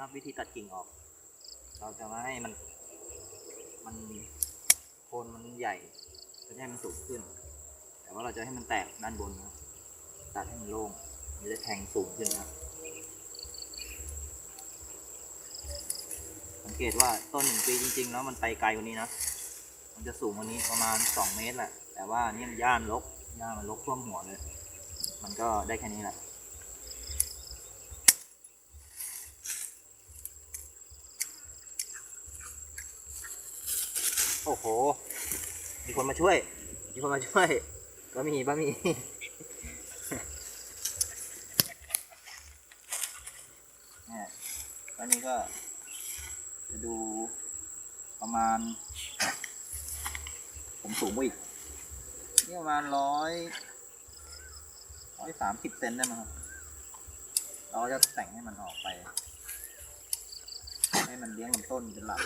นะครับ วิธีตัดกิ่งออก เราจะม่ให้มันมันโคนมันใหญ่จะให้มันสูงขึ้น แต่ว่าเราจะให้มันแตกด้านบนนะตัดให้มันโล่งมันจะแทงสูงขึ้นนะครับ สังเกตว่าต้นหนึ่งปีจริงๆ แล้วมันไปไกลกว่านี้นะ มันจะสูงกว่านี้ประมาณสองเมตรแหละ แต่ว่านี่มันย่านลกย่านมันลกท่วมหัวเลย มันก็ได้แค่นี้แหละ โอ้โห มีคนมาช่วย มีคนมาช่วยบะหมี่บะหมี่เนี่ยแล้วนี่ก็ จะดูประมาณ ผมสูงกว่าอีก นี่ประมาณร้อยร้อยสามสิบเซนได้มั้งครับ เราจะแต่งให้มันออกไป ให้มันเลี้ยงลำต้นเป็นหลัก